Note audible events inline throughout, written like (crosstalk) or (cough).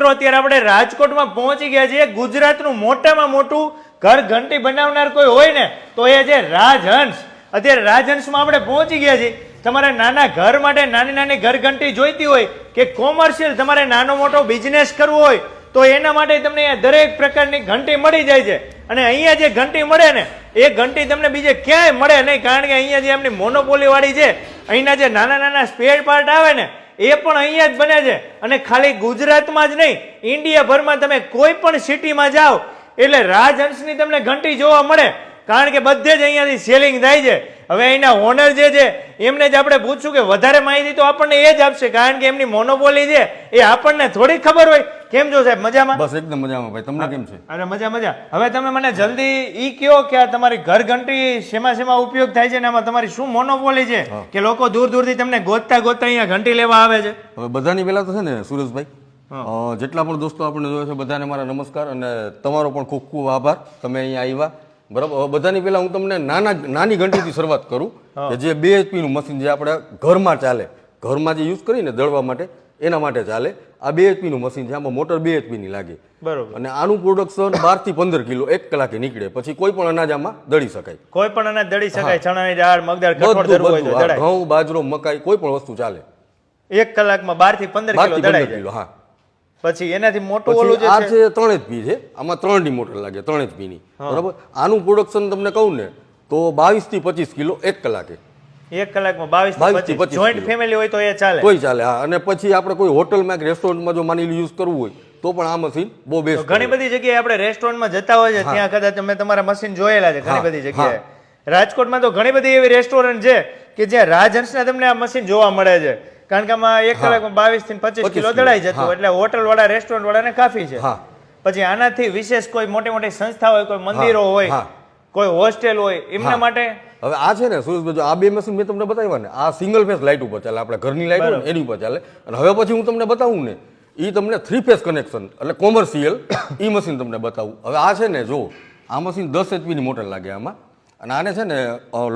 મિત્રો, અત્યારે આપણે રાજકોટમાં પહોંચી ગયા છીએ. ગુજરાતનું મોટામાં મોટું ઘર ઘંટી બનાવનાર કોઈ હોય ને, તો એ છે રાજહંસ. અત્યારે રાજહંસમાં આપણે પહોંચી ગયા છીએ. તમારે નાના ઘર માટે નાની નાની ઘર ઘંટી જોઈતી હોય કે કોમર્શિયલ તમારે નાનો મોટો બિઝનેસ કરવો હોય, તો એના માટે તમને દરેક પ્રકારની ઘંટી મળી જાય છે. અને અહીંયા જે ઘંટી મળે ને, એ ઘંટી તમને બીજે ક્યાંય મળે નહીં, કારણ કે અહીંયા જે એમની મોનોપોલી વાળી છે, અહીંના જે નાના નાના સ્પેર પાર્ટ આવે ને એ પણ અહીંયા જ બને છે. અને ખાલી ગુજરાતમાં જ નહીં, ઇન્ડિયાભરમાં તમે કોઈ પણ સિટીમાં જાઓ, એટલે રાજહંસની તમને ઘંટી જોવા મળે. કારણ કે બધે જ અહીંયાથી સેલિંગ થાય છે. હવે અહીંના ઓનર જે છે એમને જ આપણે પૂછશું કે વધારે માહિતી તો આપણને એ જ આપશે કારણ કે એમની મોનોપોલી છે એ આપણને થોડી ખબર હોય. કેમ છો સાહેબ મજામાં? બસ એકદમ મજામાં ભાઈ તમને કેમ છે? અરે મજા મજા. હવે તમે મને જલ્દી ઈ કયો કે આ તમારી ઘર ઘંટી શેમાં શેમાં ઉપયોગ થાય છે ને આમાં તમારી શું મોનોપોલી છે? કે લોકો દૂર દૂરથી તમને ગોતતા ગોતતા અહીંયા ઘંટી લેવા આવે છે? હવે બધાની પહેલા તો છે ને સુરેશભાઈ જેટલા પણ દોસ્તો આપણને જોયો છે બધાને મારા નમસ્કાર અને તમારો પણ ખૂબ ખૂબ આભાર. તમે અહીંયા આવ્યા બરાબર? બધાની પહેલા હું તમને નાના નાની ઘંટીથી શરૂઆત કરું કે જે બે એચપીનું નું મશીન જે આપણે ઘરમાં ચાલે. ઘરમાં જે યુઝ કરીને દળવા માટે એના માટે ચાલે. આ બે એચપીનું નું મશીન છે આમાં મોટર બે એચપીની ની લાગે. બરાબર. અને આનું પ્રોડક્શન બારથી પંદર કિલો એક કલાકે નીકળે. પછી કોઈ પણ અનાજ આમાં દળી શકાય. કોઈ પણ અનાજ દળી શકાય ચણાની દાળ મગદાળ કઠોળ ઘઉં બાજરો મકાઈ કોઈ પણ વસ્તુ ચાલે. એક કલાકમાં બારથી પંદર કિલો દળાઈ જાય હા. પછી એનાથી મોટું ઓલું જે આ છે ત્રણ એચપી છે. આમાં ત્રણ ડી મોટર લાગે ત્રણ જ પીની બરાબર? આનું પ્રોડક્શન તમને કહું ને તો બાવીસથી પચીસ કિલો એક કલાકે. એક કલાકમાં બાવીસ 22 થી થી 25 જોઈન્ટ. ફેમિલી હોય તો એ ચાલે. કોઈ ચાલે હા. અને પછી આપણે કોઈ હોટલમાં કે રેસ્ટોરન્ટમાં જો માની યુઝ કરવું હોય તો પણ આ મશીન બહુ બેસ્ટ ઘણી બધી જગ્યાએ આપણે રેસ્ટોરન્ટમાં જતા હોય છે ત્યાં કદાચ તમે તમારા મશીન જોયેલા છે ઘણી બધી જગ્યાએ. રાજકોટમાં તો ઘણી બધી એવી રેસ્ટોરન્ટ છે કે જ્યાં રાજહંસના તમને આ મશીન જોવા મળે છે. કારણ કે આમાં એક કલાકમાં બાવીસથી પચીસ 25 કિલો દળાઈ જતું એટલે હોટલ વાળા રેસ્ટોરન્ટ વાળાને કાફી છે. પછી આનાથી વિશેષ કોઈ મોટી મોટી સંસ્થા હોય કોઈ મંદિરો હોય કોઈ હોસ્ટેલ હોય એમના માટે હવે આ છે ને સુરેશભાઈ આ બે મશીન મેં તમને બતાવ્યા ને આ સિંગલ ફેસ લાઇટ ઉપર ચાલે આપણે ઘરની લાઇટ હોય એની ઉપર ચાલે. અને હવે પછી હું તમને બતાવું ને એ તમને થ્રી ફેસ કનેક્શન એટલે કોમર્શિયલ એ મશીન તમને બતાવું. હવે આ છે ને જો આ મશીન દસ એચપીની મોટર લાગે આમાં. અને આને છે ને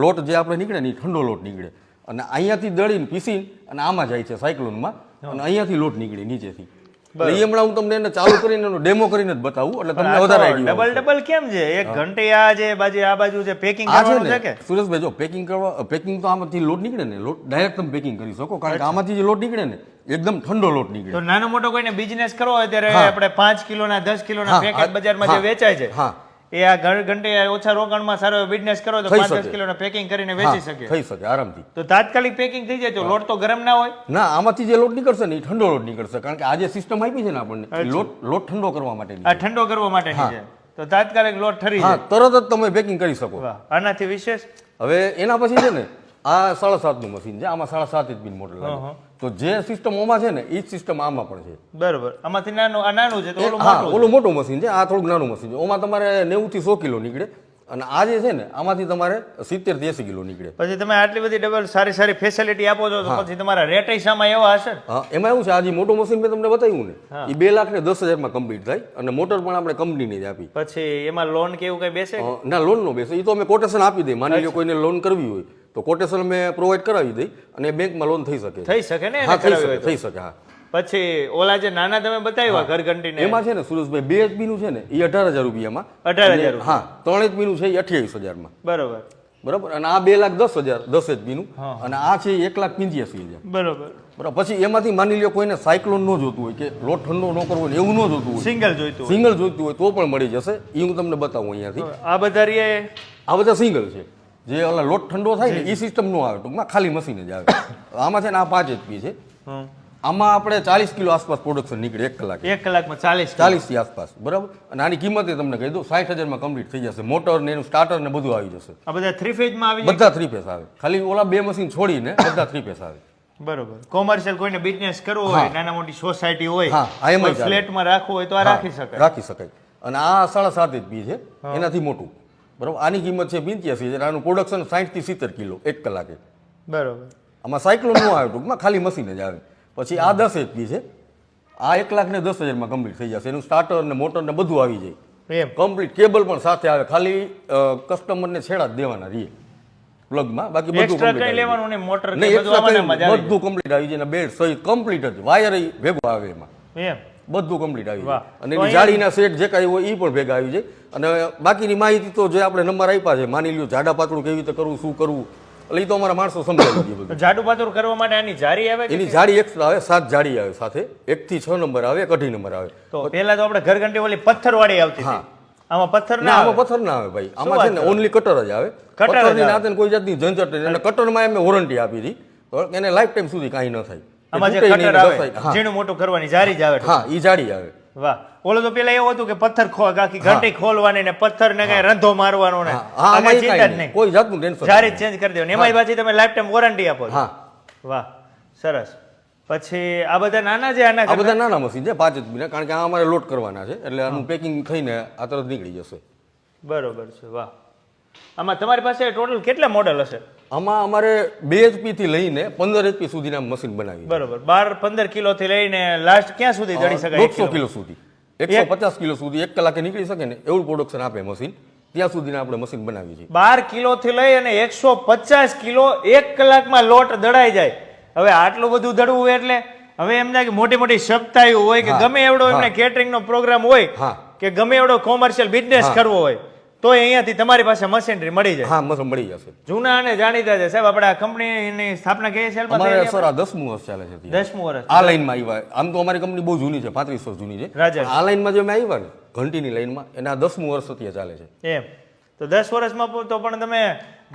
લોટ જે આપણે નીકળે ને એ ઠંડો લોટ નીકળે. અને અહીંયાથી દળીને પીસીને અને આમાં જાય છે સાયક્લોનમાં અને અહીંયાથી લોટ નીકળે નીચેથી. એ હમણાં હું તમને એને ચાલુ કરીને એનો ડેમો કરીને જ બતાવું એટલે તમને વધારે ડબલ ડબલ કેમ છે? એક ઘંટે આ જે બાજુ આ બાજુ છે પેકિંગ કરવાનું છે કે? સુરેશભાઈ જો પેકિંગ કરવા પેકિંગ તો આમાંથી લોટ નીકળે ને લોટ ડાયરેક્ટ તમે પેકિંગ કરી શકો કારણ કે આમાંથી જે લોટ નીકળે ને એકદમ ઠંડો લોટ નીકળે. તો નાનો મોટો કોઈને બિઝનેસ કરવો હોય ત્યારે આપણે પાંચ કિલોના દસ કિલોના પેકેટ બજારમાં જે વેચાય છે હા. એ આ ઘર ઘંટે ઓછા રોકાણમાં સારો બિઝનેસ કરો તો પાંચ દસ. કિલોના પેકિંગ કરીને વેચી શકે. થઈ શકે આરામથી. તો તાત્કાલિક પેકિંગ થઈ જાય તો લોટ તો ગરમ ના હોય? ના આમાંથી જે લોટ નીકળશે ને એ ઠંડો લોટ નીકળશે કારણ કે આ જે સિસ્ટમ આપી છે ને આપણને લોટ લોટ ઠંડો કરવા માટે આ ઠંડો કરવા માટે છે તો તાત્કાલિક લોટ ઠરી જાય. તરત જ તમે પેકિંગ કરી શકો. આનાથી વિશેષ? હવે એના પછી છે ને આ સાડા સાતનું મશીન છે આમાં સાડા સાત એચપી મોટર લાગે. તો જે સિસ્ટમ ઓમાં છે ને એ જ સિસ્ટમ આમાં પણ છે. બરોબર. આમાંથી નાનું આ નાનું છે તો ઓલું હા મોટું ઓલું મોટું મશીન છે આ થોડુંક નાનું મશીન છે. ઓમાં તમારે નેવું થી સો કિલો નીકળે અને આ જે છે ને આમાંથી તમારે સિત્તેરથી એસી કિલો નીકળે. પછી તમે આટલી બધી ડબલ સારી સારી ફેસિલિટી આપો છો તો પછી તમારા રેટ શામાં એવા હશે હા એમાં એવું છે આ જે મોટું મશીન મેં તમને બતાવ્યું ને એ બે લાખ ને દસ હજારમાં કમ્પ્લીટ થાય અને મોટર પણ આપણે કંપનીની જ આપી. પછી એમાં લોન કે એવું કઈ બેસે? ના લોન નો બેસે. એ તો અમે કોટેશન આપી દઈએ. માની લો કોઈને લોન કરવી હોય તો કોટેશન અમે પ્રોવાઈડ કરાવી દઈ અને બેંકમાં લોન થઈ શકે થઈ શકે ને હા થઈ શકે થઈ શકે હા. પછી ઓલા જે નાના તમે બતાવ્યા ઘર ઘંટીને એમાં છે ને સુરેશભાઈ બે એચપી નું છે ને એ અઢાર હજાર રૂપિયામાં. અઢાર હજાર હા ત્રણ એચપી નું છે એ અઠ્યાવીસ હજારમાં. બરોબર. બરાબર? અને આ બે લાખ દસ હજાર દસ એચપી નું. અને આ છે એક લાખ પંચ્યાસી હજાર. બરોબર. બરાબર પછી એમાંથી માની લો કોઈને સાયક્લોન ન જોતું હોય કે લોટ ઠંડો ન કરવો હોય એવું ન જોતું હોય. સિંગલ જોઈતું સિંગલ જોઈતું હોય તો પણ મળી જશે. એ હું તમને બતાવું અહીંયાથી. આ બધા આ બધા સિંગલ છે. જે ઓલા લોટ ઠંડો થાય ને એ સિસ્ટમ નો આવે ટૂંકમાં ખાલી મશીન જ આવે. (coughs) આમાં છે ને આ પાંચ એચપી છે. આમાં આપણે ચાલીસ કિલો આસપાસ પ્રોડક્શન નીકળે એક કલાક. એક કલાકમાં ચાલીસ ચાલીસથી આસપાસ બરાબર? અને આની કિંમત તમને કહી દઉં સાઠ હજારમાં કમ્પ્લીટ થઈ જશે. મોટર ને એનું સ્ટાર્ટર ને બધું આવી જશે. આ બધા થ્રી ફેઝમાં આવી બધા થ્રી પેસ આવે. ખાલી ઓલા બે મશીન છોડીને બધા થ્રી પેસ આવે. બરોબર. કોમર્શિયલ કોઈને બિઝનેસ કરવો હોય નાના મોટી સોસાયટી હોય. ફ્લેટમાં રાખવું હોય તો આ રાખી શકાય. રાખી શકાય. અને આ સાડા સાત એચપી છે. એનાથી મોટું. બરાબર? આની કિંમત છે પંચ્યાસી હજાર આનું પ્રોડક્શન સાઠથી સિત્તેર કિલો એક કલાકે. બરાબર. આમાં સાયક્લોન ન આવે ટૂંકમાં ખાલી મશીન જ આવે. પછી આ દસ એચપી છે. આ એક લાખ ને દસ હજારમાં કમ્પ્લીટ થઈ જશે. એનું સ્ટાર્ટર ને મોટર ને બધું આવી જાય. એમ. કમ્પ્લીટ કેબલ પણ સાથે આવે. ખાલી કસ્ટમરને છેડા જ દેવાના રહીએ પ્લગમાં બાકી બધું કમ્પ્લીટ બધું કમ્પ્લીટ આવી જાય. બેડ સહિત કમ્પ્લીટ જ. વાયર ભેગો આવે એમાં. એમ. બધું કમ્પ્લીટ આવી વાહ. જાય અને એની જાળીના સેટ જે કાંઈ હોય એ પણ ભેગા આવી જાય. અને બાકીની માહિતી તો જે આપણે નંબર આપ્યા છે માની લ્યો જાડા પાતળું કેવી રીતે કરવું શું કરવું એટલે એ તો અમારા માણસો સમજાવી દીધું બધું. જાડુ પાતળું કરવા માટે આની જાળી આવે એની જાળી એક્સ્ટ્રા આવે સાત જાળી આવે સાથે. એક થી છ નંબર આવે એક અઢી નંબર આવે. તો પહેલા તો આપણે ઘરઘંટી ઓલી પથ્થર વાળી આવતી હા. આમાં પથ્થર ના આમાં પથ્થર ના આવે ભાઈ. આમાં છે ને ઓનલી કટર જ આવે. કટર જ નાતે કોઈ જાતની ઝંઝટ નહીં. અને કટરમાં એમને વોરંટી આપી હતી. એને લાઈફ ટાઈમ સુધી કાંઈ ન થાય. આમાં જે કટર આવે ઝીણું મોટું કરવાની જારી જ આવે હા ઈ જાળી આવે. વાહ. ઓલો તો પેલા એવું હતું કે પથ્થર ખો આખી ઘંટી ખોલવાની ને પથ્થર ને કઈ રંધો મારવાનો ને. આમાં ચિંતા જ નહીં. કોઈ જાતનું ટેન્શન જારી ચેન્જ કરી દેવાની. એમાં પાછી તમે લાઈફ ટાઈમ વોરંટી આપો હા. વાહ સરસ. પછી આ બધા નાના છે આના આ બધા નાના મશીન છે પાંચ જ મહિના કારણ કે આ અમારે લોટ કરવાના છે એટલે આનું પેકિંગ થઈને આ તરત નીકળી જશે. બરોબર છે વાહ. આમાં તમારી પાસે ટોટલ કેટલા મોડેલ હશે? આમાં અમારે બે એચપી થી લઈને પંદર એચપી સુધીના મશીન બનાવી બરોબર. બાર પંદર કિલો થી લઈને લાસ્ટ ક્યાં સુધી દળી શકાય એકસો દોઢસો કિલો? સુધી. એકસો પચાસ કિલો સુધી એક કલાકે નીકળી શકે ને એવું પ્રોડક્શન આપે મશીન. ત્યાં સુધીના આપણે મશીન બનાવીએ છીએ. બાર કિલો થી લઈ અને એકસો પચાસ કિલો એક કલાકમાં લોટ દળાઈ જાય. હવે આટલું બધું દળવું એટલે હવે એમના કે મોટી મોટી સપ્તાહ હોય કે ગમે એવડો એમને કેટરિંગનો કેટરિંગ નો પ્રોગ્રામ હોય કે ગમે એવડો કોમર્શિયલ બિઝનેસ કરવો હોય તો અહીંયાથી તમારી પાસે મશીનરી મળી જાય. હા મશીન મળી જશે. જૂના અને જાણીતા છે સાહેબ આપણે આ કંપનીની સ્થાપના કઈ સાલમાં અમારે સર આ દસમું વર્ષ ચાલે છે. દસમું વર્ષ. આ લાઈનમાં આવ્યા આમ તો અમારી કંપની બહુ જૂની છે પાંત્રીસ વર્ષ જૂની છે. આ લાઈનમાં જે મેં આવ્યા ને ઘંટીની લાઈનમાં એના દસમું વર્ષ અત્યારે ચાલે છે. એમ. તો દસ વર્ષમાં તો પણ તમે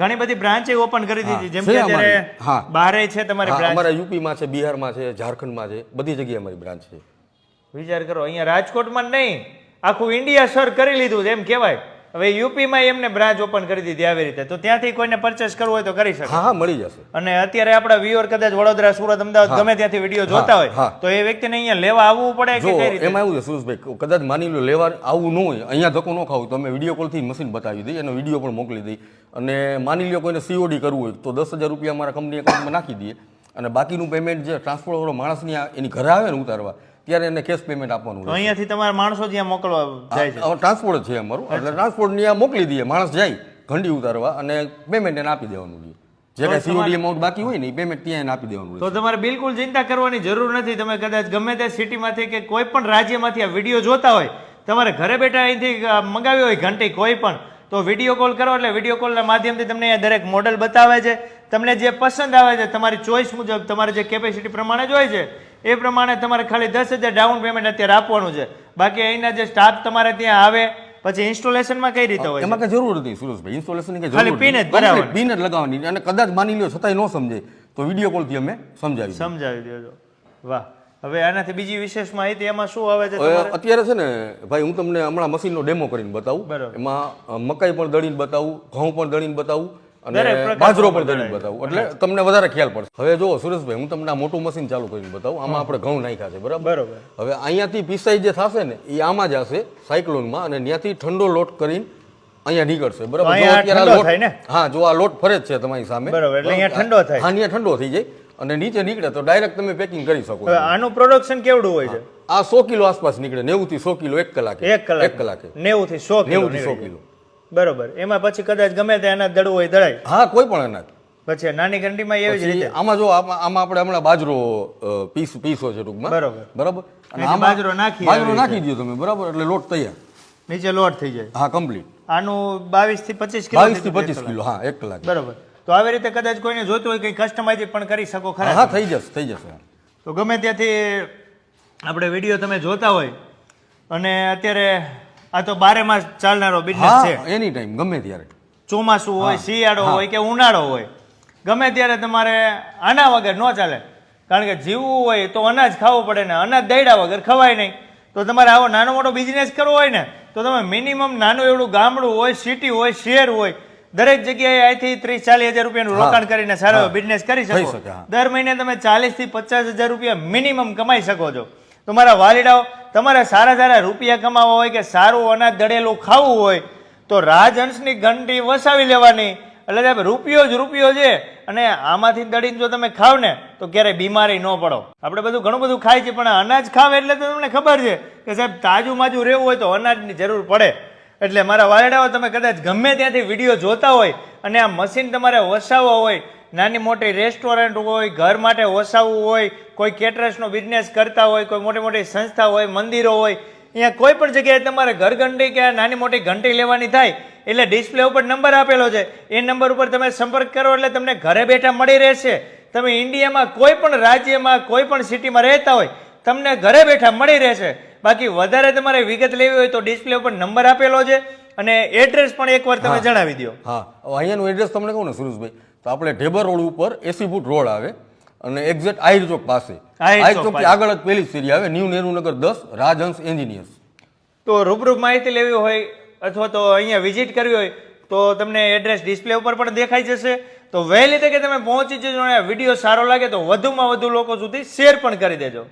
ઘણી બધી બ્રાન્ચે ઓપન કરી દીધી જેમ કે છે અત્યારે હા. બારે છે તમારી બ્રાન્ચ. અમારા યુપીમાં છે બિહારમાં છે ઝારખંડમાં છે બધી જગ્યાએ અમારી બ્રાન્ચ છે. વિચાર કરો અહીંયા રાજકોટમાં જ નહીં આખું ઇન્ડિયા સર કરી લીધું એમ કહેવાય. હવે યુપીમાં એમને બ્રાન્ચ ઓપન કરી દીધી આવી રીતે. તો ત્યાંથી કોઈને પરચેસ કરવું હોય તો કરી શકે. હા મળી જશે. અને અત્યારે આપણા વ્યુઅર કદાચ વડોદરા સુરત અમદાવાદ ગમે ત્યાંથી વીડિયો જોતા હોય તો એ વ્યક્તિને અહીંયા લેવા આવવું પડે કે કઈ રીતે? એમાં એવું છે સુરેશભાઈ કદાચ માની લો લેવા આવું ન હોય અહીંયા ધક્કો ન ખાવું તો અમે વીડિયો કોલથી મશીન બતાવી દઈએ એનો વીડિયો પણ મોકલી દઈ અને માની લો કોઈને સીઓડી કરવું હોય તો દસ હજાર રૂપિયા અમારા કંપની એકાઉન્ટમાં નાખી દઈએ. અને બાકીનું પેમેન્ટ જે ટ્રાન્સપોર્ટ વાળો માણસની આ- એની ઘરે આવે ને ઉતારવા ત્યારે એને કેશ પેમેન્ટ આપવાનું રહે અહીંયાથી તમારા માણસો જ્યાં મોકલવા જાય છે. ટ્રાન્સપોર્ટ છે અમારું. એટલે ટ્રાન્સપોર્ટ ત્યાં મોકલી દઈએ માણસ જાય ઘંટી ઉતારવા અને પેમેન્ટ એને આપી દેવાનું રહે જે કાંઈ સીઓડી અમાઉન્ટ બાકી હોય ને એ પેમેન્ટ ત્યાં એને આપી દેવાનું રહે તો તમારે બિલકુલ ચિંતા કરવાની જરૂર નથી. તમે કદાચ ગમે તે સિટીમાંથી કે કોઈ પણ રાજ્યમાંથી આ વીડિયો જોતા હોય તમારે ઘરે બેઠા અહીંથી અ, મંગાવી હોય ઘંટી કોઈ પણ તો વીડિયો કોલ કરો એટલે વીડિયો કોલના માધ્યમથી તમને અહીંયા દરેક મોડલ બતાવે છે. તમને જે પસંદ આવે છે તમારી ચોઈસ મુજબ તમારે જે કેપેસિટી પ્રમાણે જ હોય છે એ પ્રમાણે તમારે ખાલી દસ હજાર ડાઉન પેમેન્ટ અત્યારે આપવાનું છે. બાકી અહીંના જે સ્ટાફ તમારે ત્યાં આવે પછી ઇન્સ્ટોલેશનમાં કઈ રીતે હોય એમાં કઈ જરૂર નથી સુરેશભાઈ ઇન્સ્ટોલેશનની કઈ ખાલી પિન જ બરાબર પિન જ લગાવવાની. અને કદાચ માની લ્યો છતાંય ન સમજે તો વીડિયો કોલથી અમે સમજાવી સમજાવી દેજો વાહ. હવે આનાથી બીજી વિશેષ માહિતી એમાં શું આવે છે અત્યારે છે ને ભાઈ હું તમને હમણાં મશીનનો ડેમો કરીને બતાવું. એમાં મકાઈ પણ દળીને બતાવું ઘઉં પણ દળીને બતાવું. અને બાજરો પણ. દળીને બતાવું. એટલે તમને વધારે ખ્યાલ પડશે. હવે જો સુરેશભાઈ હું તમને આ મોટું મશીન ચાલુ કરીને બતાવું. આમાં આપણે ઘઉં નાખ્યા છે બરાબર? હવે અહીંયાથી પીસાઈ જે થશે ને એ આમાં જ હશે સાયક્લોનમાં અને ત્યાંથી ઠંડો લોટ કરીને અહીંયા નીકળશે બરાબર? જો અત્યારે લોટ- થાય ને? હા જો આ લોટ ફરે જ છે તમારી સામે. બરાબર, એટલે અહીંયા ઠંડો થાય. હા અહીંયા ઠંડો થઈ જાય અને નીચે નીકળે તો ડાયરેક્ટ તમે પેકિંગ કરી શકો આનું પ્રોડક્શન કેવડું હોય છે? આ સો કિલો આસપાસ નીકળે નેવું થી સો કિલો એક કલાકે. એક કલાક. એક કલાકે. નેવું થી સો કિલો નેવું થી સો કિલો. બરોબર. એમાં પછી કદાચ ગમે તે એના દડો હોય દળાય હા કોઈ પણ અનાજ. પછી નાની ઘંટીમાં એવી જ રીતે. આમાં જો આમાં આપણે હમણાં બાજરો પીસ પીસો છે ટૂંકમાં. બરોબર. બરાબર? અને બાજરો નાખી બાજરો નાખી દો તમે બરાબર? એટલે લોટ તૈયાર. નીચે લોટ થઈ જાય. હા કમ્પ્લીટ આનું બાવીસથી પચીસ કિલો બાવીસથી પચીસ કિલો હા એક કલાક. બરોબર. તો આવી રીતે કદાચ કોઈને જોતું હોય કંઈ કસ્ટમાઇઝ પણ કરી શકો ખરા હા થઈ જશે થઈ જશે. તો ગમે ત્યાંથી આપણે વીડિયો તમે જોતા હોય અને અત્યારે આ તો બારે માસ ચાલનારો બિઝનેસ છે. એની ટાઈમ ગમે ત્યારે. ચોમાસું હોય શિયાળો હોય કે ઉનાળો હોય ગમે ત્યારે તમારે આના વગર ન ચાલે. કારણ કે જીવવું હોય તો અનાજ ખાવું પડે ને અનાજ દૈડા વગર ખવાય નહીં. તો તમારે આવો નાનો મોટો બિઝનેસ કરવો હોય ને તો તમે મિનિમમ નાનું એવડું ગામડું હોય સિટી હોય શહેર હોય દરેક જગ્યાએ અહીંથી ત્રીસ ચાલીસ હજાર રૂપિયાનું રોકાણ કરીને સારો. બિઝનેસ કરી શકો. દર મહિને તમે ચાલીસથી પચાસ હજાર રૂપિયા મિનિમમ કમાઈ શકો છો. તમારા વાલીડાઓ તમારે સારા સારા રૂપિયા કમાવા હોય કે સારું અનાજ દળેલું ખાવું હોય, તો રાજહંસની ઘંટી વસાવી લેવાની. એટલે સાહેબ, રૂપિયો જ રૂપિયો છે. અને આમાંથી દળીને જો તમે ખાવ ને, તો ક્યારેય બીમારી ન પડો. આપણે બધું ઘણું બધું ખાય છે, પણ અનાજ ખાવ એટલે તો તમને ખબર છે કે સાહેબ, તાજું માજું રહેવું હોય તો અનાજની જરૂર પડે. એટલે મારા વારડાઓ તમે કદાચ ગમે ત્યાંથી વીડિયો જોતા હોય અને આ મશીન તમારે વસાવવા હોય નાની મોટી રેસ્ટોરન્ટ હોય ઘર માટે ઓસાવવું હોય કોઈ કેટરર્સનો બિઝનેસ કરતા હોય કોઈ મોટી મોટી સંસ્થા હોય મંદિરો હોય અહીંયા કોઈ પણ જગ્યાએ તમારે ઘર ઘંટી કે નાની મોટી ઘંટી લેવાની થાય એટલે ડિસ્પ્લે ઉપર નંબર આપેલો છે. એ નંબર ઉપર તમે સંપર્ક કરો એટલે તમને ઘરે બેઠા મળી રહેશે. તમે ઇન્ડિયામાં કોઈ પણ રાજ્યમાં કોઈ પણ સિટીમાં રહેતા હોય તમને ઘરે બેઠા મળી રહેશે. બાકી વધારે તમારે વિગત લેવી હોય તો ડિસ્પ્લે ઉપર નંબર આપેલો છે. અને એડ્રેસ પણ એકવાર તમે જણાવી દો. હા. અહીંયાનું એડ્રેસ તમને કહું ને સુરેશભાઈ. તો આપણે ઢેબર રોડ ઉપર એસી ફૂટ રોડ આવે અને એક્ઝેક્ટ આહિર ચોક પાસે. આહિર ચોક આગળ જ પેલી સીરી આવે ન્યૂ નહેરુનગર દસ રાજહંસ એન્જિનિયર્સ. તો રૂબરૂ માહિતી લેવી હોય અથવા તો અહીંયા વિઝિટ કરવી હોય તો તમને એડ્રેસ ડિસ્પ્લે ઉપર પણ દેખાઈ જશે. તો વહેલી તકે તમે પહોંચી જજો અને વીડિયો સારો લાગે તો વધુમાં વધુ લોકો સુધી શેર પણ કરી દેજો.